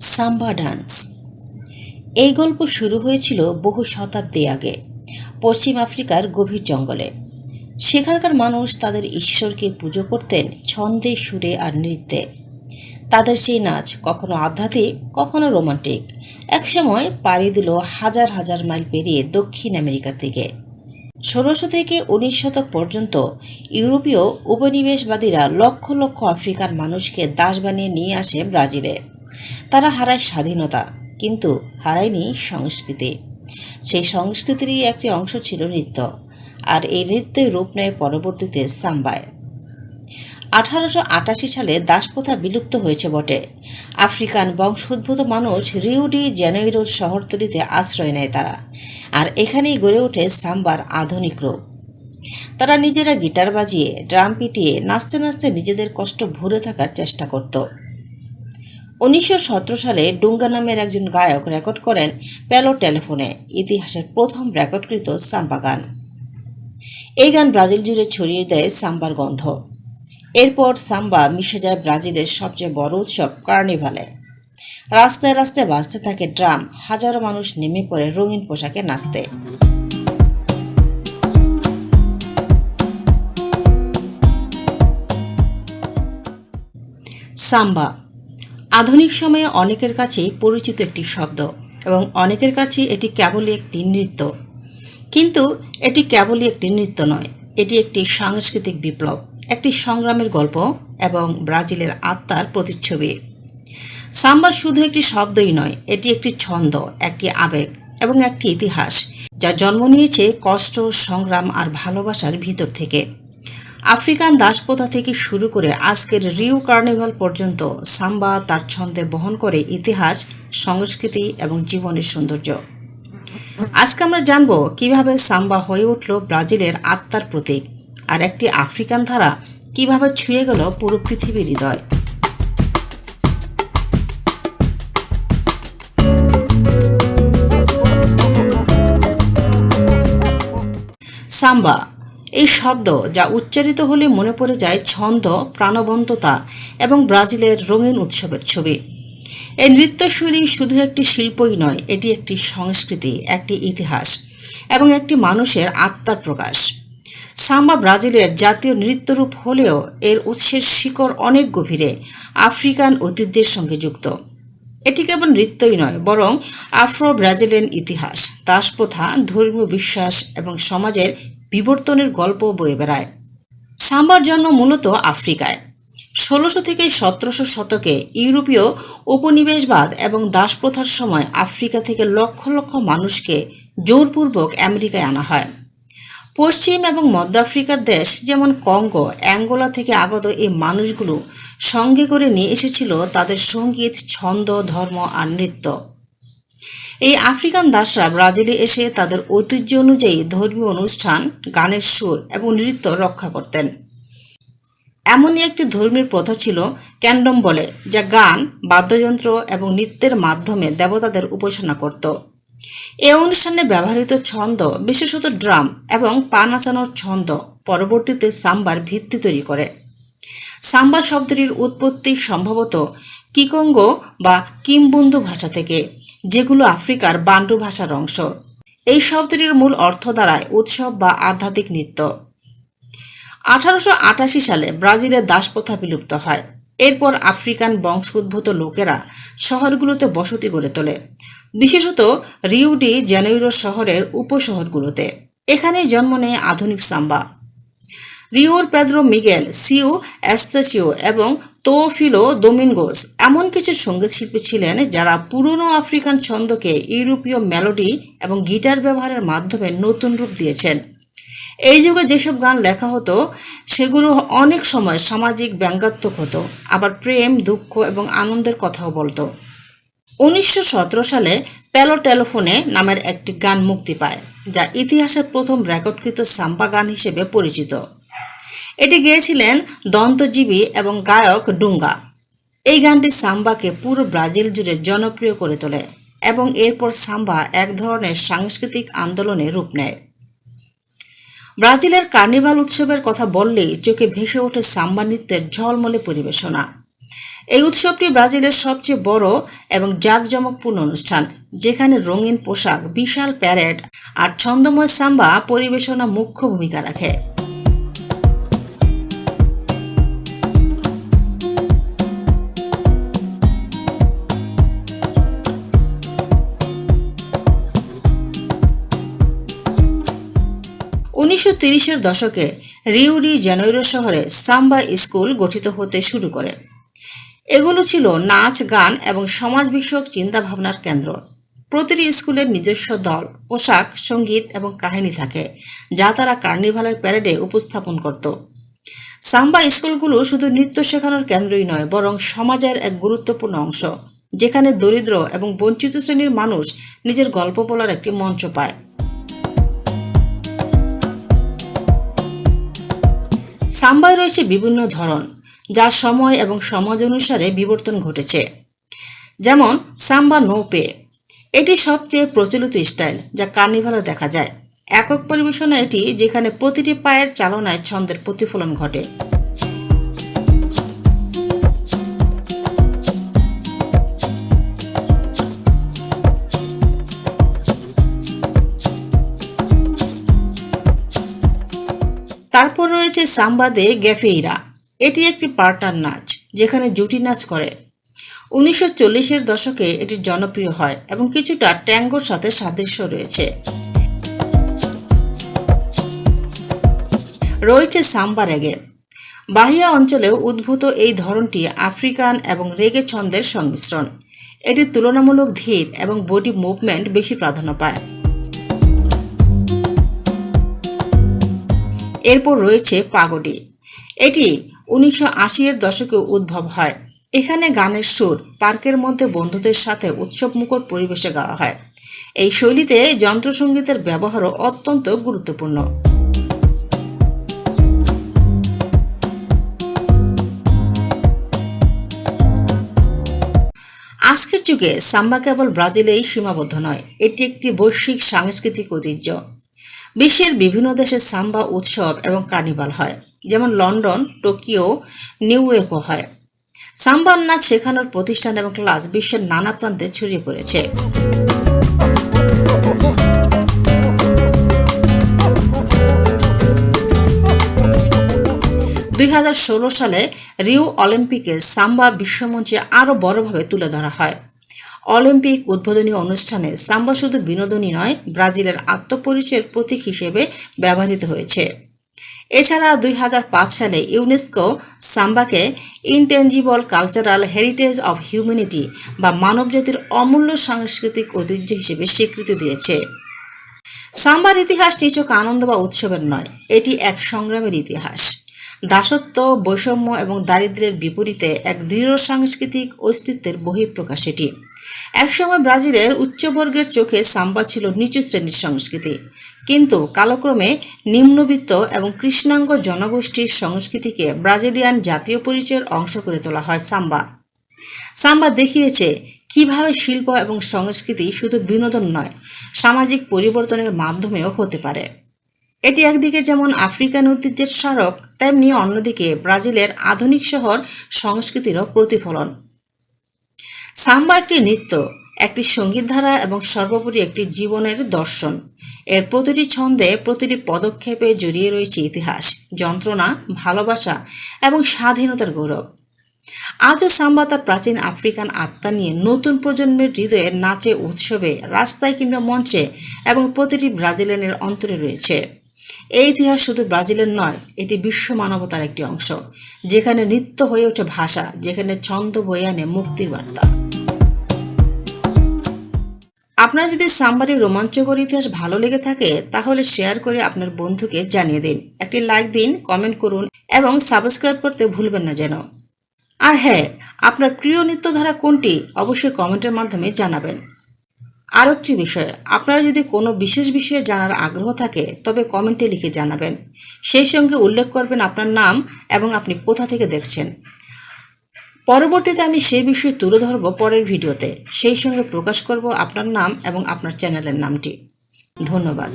সাম্বা dance. এই গল্প শুরু হয়েছিল বহু শতাব্দী আগে, পশ্চিম আফ্রিকার গভীর জঙ্গলে। সেখানকার মানুষ তাদের ঈশ্বরকে পুজো করতেন ছন্দে, সুরে আর নৃত্যে। তাদের সেই নাচ কখনো আধ্যাত্মিক, কখনো রোমান্টিক। একসময় পাড়ি দিল হাজার হাজার মাইল পেরিয়ে দক্ষিণ আমেরিকার দিকে। ষোলোশো থেকে উনিশ শতক পর্যন্ত ইউরোপীয় উপনিবেশবাদীরা লক্ষ লক্ষ আফ্রিকার মানুষকে দাস বানিয়ে নিয়ে আসে ব্রাজিলে। তারা হারায় স্বাধীনতা, কিন্তু হারায়নি সংস্কৃতি। সেই সংস্কৃতিরই একটি অংশ ছিল নৃত্য, আর এই নৃত্যই রূপ নেয় পরবর্তীতে সাম্বায়। আঠারোশো আটাশি সালে দাসপ্রথা বিলুপ্ত হয়েছে বটে। আফ্রিকান বংশোদ্ভূত মানুষ রিউডি জেনেইরোর শহরতলিতে আশ্রয় নেয় তারা, আর এখানেই গড়ে ওঠে সাম্বার আধুনিক রূপ। তারা নিজেরা গিটার বাজিয়ে, ড্রাম পিটিয়ে, নাচতে নাচতে নিজেদের কষ্ট ভরে থাকার চেষ্টা করত। উনিশশো সতেরো সালে ডুঙ্গা নামের একজন গায়ক রেকর্ড করেন প্যালো টেলিফোনে, ইতিহাসের প্রথম রেকর্ডকৃত সাম্বা গান। এই গান ব্রাজিল জুড়ে ছড়িয়ে দেয় সাম্বার গন্ধ। এরপর সাম্বা মিশে যায় ব্রাজিলের সবচেয়ে বড় উৎসব কার্নিভালে। রাস্তায় রাস্তায় বাজতে থাকে ড্রাম, হাজারো মানুষ নেমে পড়ে রঙিন পোশাকে নাচতে। সাম্বা আধুনিক সময়ে অনেকের কাছেই পরিচিত একটি শব্দ এবং অনেকের কাছে এটি কেবলই একটি নৃত্য। কিন্তু এটি কেবলই একটি নৃত্য নয়, এটি একটি সাংস্কৃতিক বিপ্লব, একটি সংগ্রামের গল্প এবং ব্রাজিলের আত্মার প্রতিচ্ছবি। সাম্বা শুধু একটি শব্দই নয়, এটি একটি ছন্দ, একটি আবেগ এবং একটি ইতিহাস, যা জন্ম নিয়েছে কষ্ট, সংগ্রাম আর ভালোবাসার ভিতর থেকে। আফ্রিকান দাসপ্রথা থেকে শুরু করে আজকের রিউ কার্নিভাল পর্যন্ত সাম্বা তার ছন্দে বহন করে ইতিহাস, সংস্কৃতি এবং জীবনের সৌন্দর্য। আজকে আমরা জানব কীভাবে সাম্বা হয়ে উঠল ব্রাজিলের আত্মার প্রতীক আর একটি আফ্রিকান ধারা কীভাবে ছুঁয়ে গেল পুরো পৃথিবীর হৃদয়। সাম্বা এই শব্দ যা উচ্চারিত হলে মনে পড়ে যায় ছন্দ, প্রাণবন্ততা এবং ব্রাজিলের রঙিন উৎসবের ছবি। এই নৃত্যশৈলী শুধু একটি শিল্পই নয়, এটি একটি সংস্কৃতি, একটি ইতিহাস এবং একটি মানুষের আত্মার প্রকাশ। সাম্বা ব্রাজিলের জাতীয় নৃত্যরূপ হলেও এর উৎসের শিকড় অনেক গভীরে আফ্রিকান ঐতিহ্যের সঙ্গে যুক্ত। এটি কেবল নৃত্যই নয়, বরং আফ্রো ব্রাজিলিয়ান ইতিহাস, দাসপ্রথা, ধর্মীয় বিশ্বাস এবং সমাজের বিবর্তনের গল্প বয়ে বেড়ায়। সাম্বার জন্ম মূলত আফ্রিকায়। ষোলোশো থেকে সতেরোশো শতকে ইউরোপীয় উপনিবেশবাদ এবং দাসপ্রথার সময় আফ্রিকা থেকে লক্ষ লক্ষ মানুষকে জোরপূর্বক আমেরিকায় আনা হয়। পশ্চিম এবং মধ্য আফ্রিকার দেশ যেমন কঙ্গো, অ্যাঙ্গোলা থেকে আগত এই মানুষগুলো সঙ্গে করে নিয়ে এসেছিল তাদের সংগীত, ছন্দ, ধর্ম আর নৃত্য। এই আফ্রিকান দাসরা ব্রাজিলে এসে তাদের ঐতিহ্য অনুযায়ী ধর্মীয় অনুষ্ঠান, গানের সুর এবং নৃত্য রক্ষা করতেন। এমনই একটি ধর্মীয় প্রথা ছিল ক্যান্ডম বলে যা গান, বাদ্যযন্ত্র এবং নৃত্যের মাধ্যমে দেবতাদের উপাসনা করত। এ অনুষ্ঠানে ব্যবহৃত ছন্দ, বিশেষত ড্রাম এবং পা নাচানোর ছন্দ পরবর্তীতে সাম্বার ভিত্তি তৈরি করে। সাম্বা শব্দটির উৎপত্তি সম্ভবত কিকঙ্গো বা কিমবন্ধু ভাষা থেকে। যেগুলো আফ্রিকার বান্ডু ভাষার অংশ। এই শব্দটির মূল অর্থ দ্বারায় উৎসব বা আধ্যাত্মিক নৃত্য। আঠারোশো আটাশি সালে ব্রাজিলের দাসপ্রথা বিলুপ্ত হয়। এরপর আফ্রিকান বংশোদ্ভূত লোকেরা শহরগুলোতে বসতি গড়ে তোলে। বিশেষত রিউডি জেনেইরো শহরের উপশহরগুলোতে। এখানে জন্ম নেয় আধুনিক সাম্বা। রিওর পেদ্রো মিগেল সিউ অ্যাস্তাচিও এবং তোফিলো দোমিনগোস এমন কিছু সংগীত শিল্পী ছিলেন যারা পুরনো আফ্রিকান ছন্দকে ইউরোপীয় মেলোডি এবং গিটার ব্যবহারের মাধ্যমে নতুন রূপ দিয়েছেন। এই যুগে যেসব গান লেখা হতো, সেগুলো অনেক সময় সামাজিক ব্যঙ্গাত্মক হতো, আবার প্রেম, দুঃখ এবং আনন্দের কথাও বলতো। উনিশশো সতেরো সালে প্যালো টেলিফোনে নামের একটি গান মুক্তি পায়, যা ইতিহাসের প্রথম রেকর্ডকৃত সাম্বা গান হিসেবে পরিচিত। এটি গেয়েছিলেন দন্তজীবী এবং গায়ক ডুঙ্গা। এই গানটি সাম্বাকে পুরো ব্রাজিল জুড়ে জনপ্রিয় করে তোলে এবং এরপর সাম্বা এক ধরনের সাংস্কৃতিক আন্দোলনে রূপ নেয়। ব্রাজিলের কার্নিভাল উৎসবের কথা বললেই চোখে ভেসে ওঠে সাম্বা নৃত্যের ঝলমলে পরিবেশনা। এই উৎসবটি ব্রাজিলের সবচেয়ে বড় এবং জাঁকজমকপূর্ণ অনুষ্ঠান, যেখানে রঙিন পোশাক, বিশাল প্যারেড আর ছন্দময় সাম্বা পরিবেশনা মুখ্য ভূমিকা রাখে। উনিশশো তিরিশের দশকে রিউডি জেনৈরো শহরে সাম্বা স্কুল গঠিত হতে শুরু করে। এগুলো ছিল নাচ, গান এবং সমাজ বিষয়ক চিন্তাভাবনার কেন্দ্র। প্রতিটি স্কুলের নিজস্ব দল, পোশাক, সংগীত এবং কাহিনী থাকে, যা তারা কার্নিভালের প্যারেডে উপস্থাপন করত। সাম্বা স্কুলগুলো শুধু নৃত্য শেখানোর কেন্দ্রই নয়, বরং সমাজের এক গুরুত্বপূর্ণ অংশ, যেখানে দরিদ্র এবং বঞ্চিত শ্রেণির মানুষ নিজের গল্প বলার একটি মঞ্চ পায়। সাম্বায় রয়েছে বিভিন্ন ধরন যার সময় এবং সমাজ অনুসারে বিবর্তন ঘটেছে। যেমন, সাম্বা নোপে এটি সবচেয়ে প্রচলিত স্টাইল, যা কার্নিভালে দেখা যায়। একক পরিবেশনা এটি, যেখানে প্রতিটি পায়ের চালনায় ছন্দের প্রতিফলন ঘটে। সাম্বাদে গ্যাফেইরা। এটি একটি পার্টার নাচ, যেখানে জুটি নাচ করে। উনিশশো চল্লিশের দশকে এটি জনপ্রিয় হয় এবং কিছুটা ট্যাঙ্গোর সাথে সাদৃশ্য রয়েছে। রয়েছে সাম্বা রেগে। বাহিয়া অঞ্চলেও উদ্ভূত এই ধরনটি আফ্রিকান এবং রেগে ছন্দের সংমিশ্রণ। এটি তুলনামূলক ধীর এবং বডি মুভমেন্ট বেশি প্রাধান্য পায়। এরপর রয়েছে পাগডি। এটি উনিশশো আশির দশকে উদ্ভব হয়। এখানে গানের সুর পার্কের মধ্যে বন্ধুদের সাথে উৎসবমুখর পরিবেশে গাওয়া হয়। এই শৈলীতে যন্ত্রসঙ্গীতের ব্যবহারও অত্যন্ত গুরুত্বপূর্ণ। আজকের যুগে সাম্বা কেবল ব্রাজিলেই সীমাবদ্ধ নয়, এটি একটি বৈশ্বিক সাংস্কৃতিক ঐতিহ্য। বিশ্বের বিভিন্ন দেশে সাম্বা উৎসব এবং কার্নিভাল হয়, যেমন লন্ডন, টোকিও, নিউ ইয়র্কও হয়। সাম্বার নাচ শেখানোর প্রতিষ্ঠান এবং ক্লাস বিশ্বের নানা প্রান্তে ছড়িয়ে পড়েছে। দুই হাজার ষোলো সালে রিও অলিম্পিকে সাম্বা বিশ্বমঞ্চে আরও বড়ভাবে তুলে ধরা হয়। অলিম্পিক উদ্বোধনী অনুষ্ঠানে সাম্বা শুধু বিনোদনই নয়, ব্রাজিলের আত্মপরিচয়ের প্রতীক হিসেবে ব্যবহৃত হয়েছে। এছাড়া দুই হাজার পাঁচ সালে UNESCO সাম্বাকে intangible cultural heritage of humanity বা মানবজাতির অমূল্য সাংস্কৃতিক ঐতিহ্য হিসেবে স্বীকৃতি দিয়েছে। সাম্বার ইতিহাস নিচক আনন্দ বা উৎসবের নয়, এটি এক সংগ্রামের ইতিহাস। দাসত্ব, বৈষম্য এবং দারিদ্র্যের বিপরীতে এক দৃঢ় সাংস্কৃতিক অস্তিত্বের বহিঃপ্রকাশ এটি। একসময় ব্রাজিলের উচ্চবর্গের চোখে সাম্বা ছিল নিচু শ্রেণির সংস্কৃতি। কিন্তু কালক্রমে নিম্নবিত্ত এবং কৃষ্ণাঙ্গ জনগোষ্ঠীর সংস্কৃতিকে ব্রাজিলিয়ান জাতীয় পরিচয়ের অংশ করে তোলা হয় সাম্বা। সাম্বা দেখিয়েছে কীভাবে শিল্প এবং সংস্কৃতি শুধু বিনোদন নয়, সামাজিক পরিবর্তনের মাধ্যমেও হতে পারে। এটি একদিকে যেমন আফ্রিকান ঐতিহ্যের স্মারক, তেমনি অন্যদিকে ব্রাজিলের আধুনিক শহর সংস্কৃতিরও প্রতিফলন। সাম্বা একটি নৃত্য, একটি সঙ্গীতধারা এবং সর্বোপরি একটি জীবনের দর্শন। এর প্রতিটি ছন্দে প্রতিটি পদক্ষেপে জড়িয়ে রয়েছে ইতিহাস, যন্ত্রণা, ভালোবাসা এবং স্বাধীনতার গৌরব। আজও সাম্বা তার প্রাচীন আফ্রিকান আত্মা নিয়ে নতুন প্রজন্মের হৃদয়ে নাচে, উৎসবে, রাস্তায় কিংবা মঞ্চে এবং প্রতিটি ব্রাজিলিয়ানের অন্তরে রয়েছে। এই ইতিহাস শুধু ব্রাজিলের নয়, এটি বিশ্ব মানবতার একটি অংশ, যেখানে নৃত্য হয়ে ওঠে ভাষা, যেখানে ছন্দ বয়ে আনে মুক্তির বার্তা। আপনার যদি সাম্বারের রোমাঞ্চকর ইতিহাস ভালো লেগে থাকে, তাহলে শেয়ার করে আপনার বন্ধুকে জানিয়ে দিন। একটি লাইক দিন কমেন্ট করুন, এবং সাবস্ক্রাইব করতে ভুলবেন না যেন। আর হ্যাঁ আপনার প্রিয় নৃত্যধারা কোনটি, অবশ্যই কমেন্টের মাধ্যমে জানাবেন। আর একটি বিষয়, আপনারা যদি কোনো বিশেষ বিষয়ে জানার আগ্রহ থাকে, তবে কমেন্টে লিখে জানাবেন। সেই সঙ্গে উল্লেখ করবেন আপনার নাম এবং আপনি কোথা থেকে দেখছেন। পরবর্তীতে আমি সেই বিষয়ে তুলে ধরব পরের ভিডিওতে। সেই সঙ্গে প্রকাশ করব আপনার নাম এবং আপনার চ্যানেলের নামটি। ধন্যবাদ।